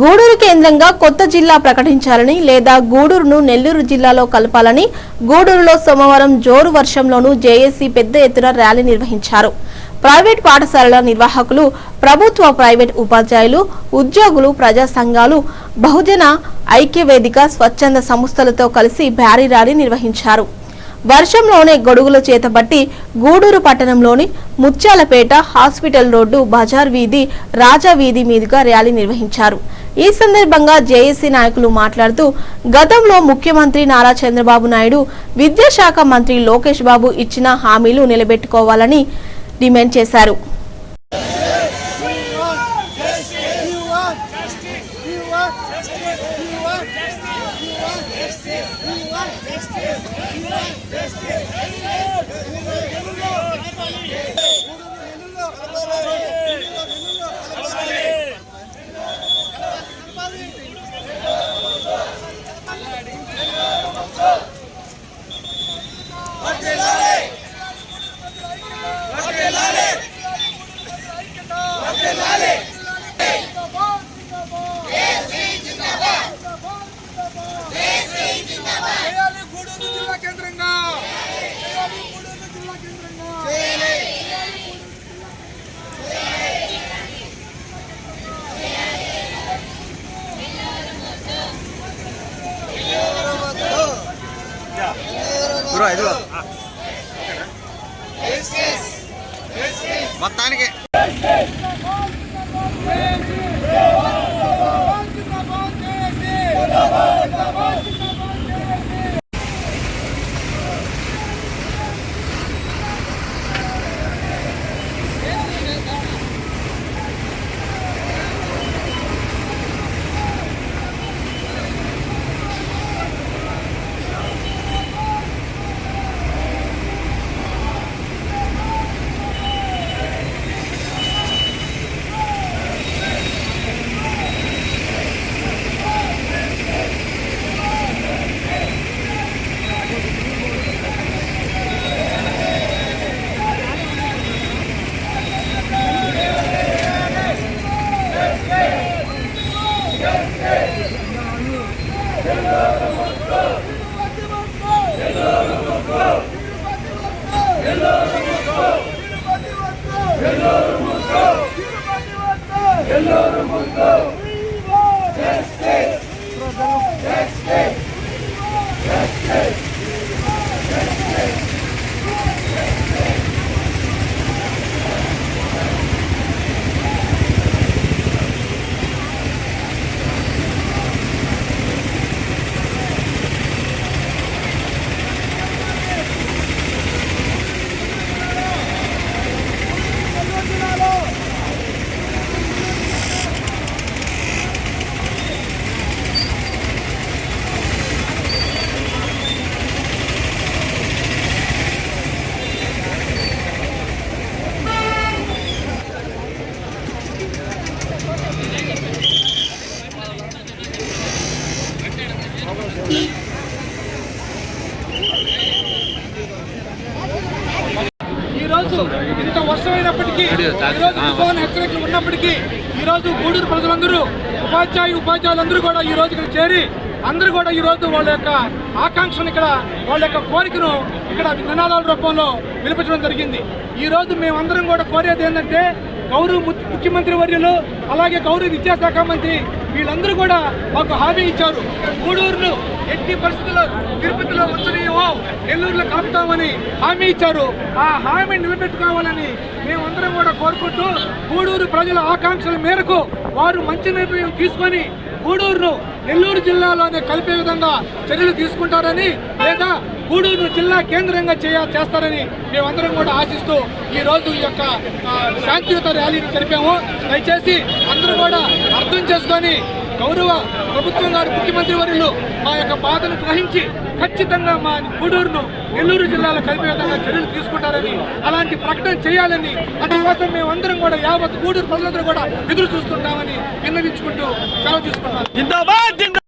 గూడూరు కేంద్రంగా కొత్త జిల్లా ప్రకటించాలని లేదా గూడూరును నెల్లూరు జిల్లాలో కలపాలని గూడూరులో సోమవారం జోరు వర్షంలోనూ జేఏసీ పెద్ద ఎత్తున ర్యాలీ నిర్వహించారు. ప్రైవేట్ పాఠశాలల నిర్వాహకులు ప్రభుత్వ ప్రైవేట్ ఉపాధ్యాయులు ఉద్యోగులు ప్రజా సంఘాలు బహుజన ఐక్యవేదిక స్వచ్ఛంద సంస్థలతో కలిసి భారీ ర్యాలీ నిర్వహించారు. వర్షంలోనే గొడుగుల చేతబట్టి గూడూరు పట్టణంలోని ముత్యాలపేట హాస్పిటల్ రోడ్డు బజార్ వీధి రాజా వీధి మీదుగా ర్యాలీ నిర్వహించారు. ఈ సందర్భంగా జేఏసీ నాయకులు మాట్లాడుతూ గతంలో ముఖ్యమంత్రి నారా చంద్రబాబు నాయుడు విద్యాశాఖ మంత్రి లోకేష్ బాబు ఇచ్చిన హామీలు నిలబెట్టుకోవాలని డిమాండ్ చేశారు. మొత్తానికి. బ్రో ఇది మొత్తానికి ఈ రోజు ఇంత వర్షమైనప్పటికీ ఈ రోజు తుఫాను హెచ్చరికలు ఉన్నప్పటికీ ఈ రోజు గూడూరు ప్రజలందరూ ఉపాధ్యాయ ఉపాధ్యాయులందరూ కూడా ఈ రోజు ఇక్కడ చేరి అందరూ కూడా ఈ రోజు వాళ్ళ యొక్క ఆకాంక్షను ఇక్కడ వాళ్ళ యొక్క కోరికను ఇక్కడ నినాదాల రూపంలో వినిపించడం జరిగింది. ఈ రోజు మేమందరం కూడా కోరేది ఏంటంటే గౌరవ ముఖ్యమంత్రి వర్యులు అలాగే గౌరవ విద్యాశాఖ మంత్రి వీళ్ళందరూ కూడా మాకు హామీ ఇచ్చారు. గూడూరును ఎట్టి పరిస్థితుల్లో తిరుపతిలో ఉంచనీయమో నెల్లూరులో కలుపుతామని హామీ ఇచ్చారు. ఆ హామీ నిలబెట్టుకోవాలని మేమందరం కూడా కోరుకుంటూ గూడూరు ప్రజల ఆకాంక్షల మేరకు వారు మంచి నిర్ణయం తీసుకొని గూడూరును నెల్లూరు జిల్లాలోనే కలిపే విధంగా చర్యలు తీసుకుంటారని లేదా గూడూరును జిల్లా కేంద్రంగా చేయ చేస్తారని మేమందరం కూడా ఆశిస్తూ ఈ రోజు ఈ యొక్క శాంతియుత ర్యాలీని జరిపాము. దయచేసి అందరూ కూడా అర్థం చేసుకొని గౌరవ ప్రభుత్వం గారు ముఖ్యమంత్రి వర్యులు మా యొక్క బాధను గ్రహించి ఖచ్చితంగా మా గూడూరును నెల్లూరు జిల్లాలో కలిపే విధంగా చర్యలు తీసుకుంటారని అలాంటి ప్రకటన చేయాలని అందుకోసం మేమందరం కూడా యావత్ గూడూరు ప్రజలందరూ కూడా ఎదురు చూస్తుంటామని విన్నవించుకుంటూ సెలవు తీసుకుంటాం